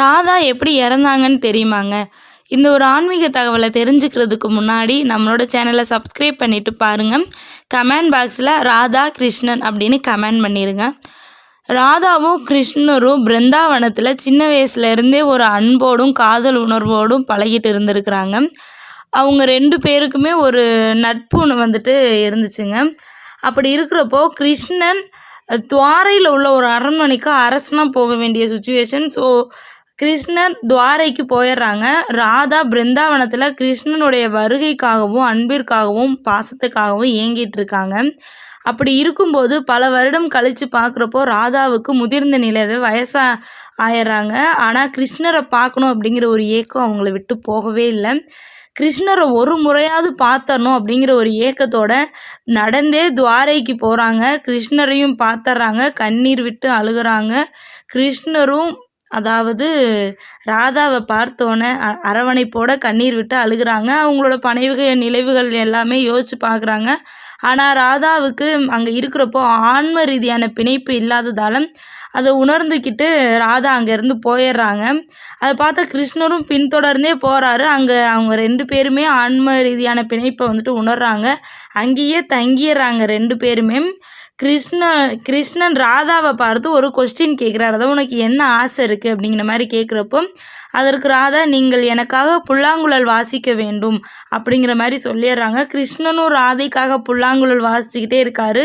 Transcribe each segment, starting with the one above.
ராதா எப்படி இறந்தாங்கன்னு தெரியுமாங்க? இந்த ஒரு ஆன்மீக தகவலை தெரிஞ்சுக்கிறதுக்கு முன்னாடி நம்மளோட சேனலை சப்ஸ்கிரைப் பண்ணிவிட்டு பாருங்கள் கமெண்ட் பாக்ஸில் ராதா கிருஷ்ணன் அப்படின்னு கமெண்ட் பண்ணிடுங்க ராதாவும் கிருஷ்ணரும் பிருந்தாவனத்தில் சின்ன வயசுலேருந்தே ஒரு அன்போடும் காதல் உணர்வோடும் பழகிட்டு இருந்திருக்கிறாங்க. அவங்க ரெண்டு பேருக்குமே ஒரு நட்பு ஒன்று வந்துட்டு இருந்துச்சுங்க. அப்படி இருக்கிறப்போ கிருஷ்ணன் துவாரையில் உள்ள ஒரு அரண்மனைக்கு அரசனாக போக வேண்டிய சுச்சுவேஷன் ஸோ கிருஷ்ணர் துவாரைக்கு போயிடுறாங்க. ராதா பிருந்தாவனத்தில் கிருஷ்ணனுடைய வருகைக்காகவும் அன்பிற்காகவும் பாசத்துக்காகவும் ஏங்கிட்டு இருக்காங்க. அப்படி இருக்கும்போது பல வருடம் கழித்து பார்க்குறப்போ ராதாவுக்கு முதிர்ந்த நிலையில் வயசா ஆயிடுறாங்க. ஆனால் கிருஷ்ணரை பார்க்கணும் அப்படிங்கிற ஒரு ஏக்கம் அவங்கள விட்டு போகவே இல்லை. கிருஷ்ணரை ஒரு முறையாவது பார்த்தரணும் அப்படிங்கிற ஒரு ஏக்கத்தோட நடந்தே துவாரைக்கு போகிறாங்க கிருஷ்ணரையும் பார்த்தர்றாங்க கண்ணீர் விட்டு அழுகிறாங்க. கிருஷ்ணரும் அதாவது ராதாவை பார்த்தோன்னே அ- அரவணைப்போட கண்ணீர் விட்டு அழுகுறாங்க. அவங்களோட பனைவுக நினைவுகள் எல்லாமே யோசித்து பார்க்குறாங்க. ஆனால் ராதாவுக்கு அங்கே இருக்கிறப்போ ஆன்ம ரீதியான பிணைப்பு இல்லாததால் அதை உணர்ந்துக்கிட்டு ராதா அங்கேருந்து போயிடுறாங்க. அதை பார்த்தா கிருஷ்ணரும் பின்தொடர்ந்தே போகிறாரு அங்கே அவங்க ரெண்டு பேருமே ஆன்ம ரீதியான பிணைப்பை வந்துட்டு உணர்றாங்க. அங்கேயே தங்கிடுறாங்க ரெண்டு பேருமே. கிருஷ்ண கிருஷ்ணன் ராதாவை பார்த்து ஒரு கொஸ்டின் கேட்குறாரு அதாவது உனக்கு என்ன ஆசை இருக்குது அப்படிங்கிற மாதிரி கேட்குறப்போ அதற்கு ராதா நீங்கள் எனக்காக புல்லாங்குழல் வாசிக்க வேண்டும் அப்படிங்கிற மாதிரி சொல்லிடுறாங்க. கிருஷ்ணனும் ராதைக்காக புல்லாங்குழல் வாசிச்சுக்கிட்டே இருக்காரு.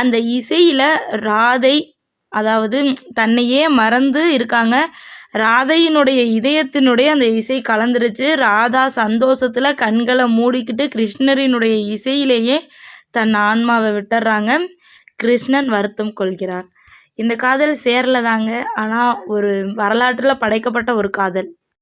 அந்த இசையில் ராதை அதாவது தன்னையே மறந்து இருக்காங்க. ராதையினுடைய இதயத்தினுடைய அந்த இசை கலந்துருச்சு. ராதா சந்தோஷத்தில் கண்களை மூடிக்கிட்டு கிருஷ்ணரினுடைய இசையிலேயே தன் ஆன்மாவை விட்டுறாங்க. கிருஷ்ணன் வருத்தம் கொள்கிறார். இந்த காதல் சேரலை தாங்க ஆனால் ஒரு வரலாற்றில் படைக்கப்பட்ட ஒரு காதல்.